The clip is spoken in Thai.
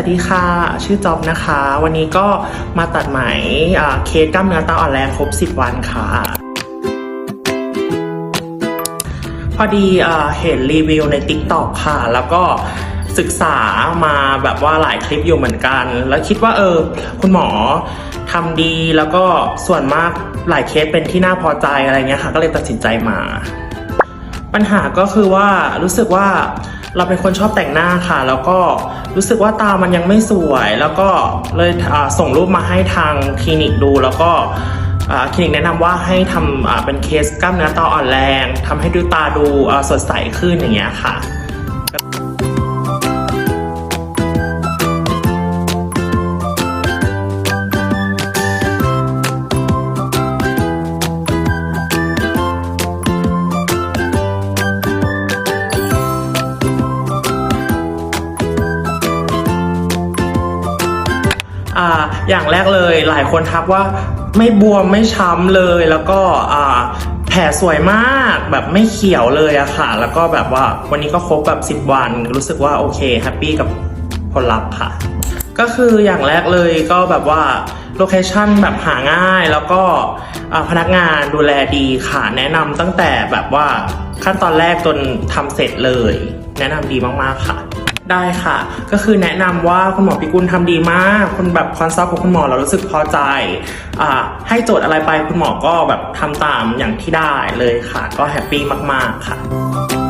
วัสดีค่ะ ชื่อจอบนะคะ วันนี้ก็มาตัดไหมเคสกล้ามเนื้อตาอ่อนแรงครบ 10 วันค่ะ พอดีเห็นรีวิวใน TikTok ค่ะ แล้วก็ศึกษามาแบบว่าหลายคลิปอยู่เหมือนกัน แล้วคิดว่าเออ คุณหมอทำดีแล้วก็ส่วนมากหลายเคสเป็นที่น่าพอใจอะไรเงี้ยค่ะ ก็เลยตัดสินใจมา ปัญหาก็คือว่ารู้สึกว่า เราเป็นคนชอบแต่งหน้าค่ะ แล้วก็รู้สึกว่าตามันยังไม่สวย แล้วก็เลยส่งรูปมาให้ทางคลินิกดู แล้วก็คลินิกแนะนำว่าให้ทำเป็นเคสกล้ามเนื้อตาอ่อนแรงทำให้ดูตาดูสดใสขึ้นอย่างเงี้ยค่ะ อ่าอย่างแรกเลยหลายคนทักว่าไม่บวมไม่ช้ำเลยแล้วก็อ่าแผลสวยมากแบบไม่เขียวเลยอะค่ะ แล้วก็แบบว่าวันนี้ก็ครบแบบ 10 วัน รู้สึกว่าโอเคแฮปปี้กับผลลัพธ์ค่ะ ก็คืออย่างแรกเลยก็แบบว่าโลเคชั่นแบบหาง่ายแล้วก็พนักงานดูแลดีค่ะ แนะนำตั้งแต่แบบว่าขั้นตอนแรกจนทำเสร็จเลย แนะนำดีมาก ๆ ค่ะ ได้ค่ะ ก็คือแนะนำว่าคุณหมอพิกุลทำดีมาก คุณแบบคอนซัลท์ของคุณหมอเรารู้สึกพอใจอให้โจทย์อะไรไปคุณหมอก็แบบทำตามอย่างที่ได้เลยค่ะ ก็แฮปปี้มาก ๆ ค่ะ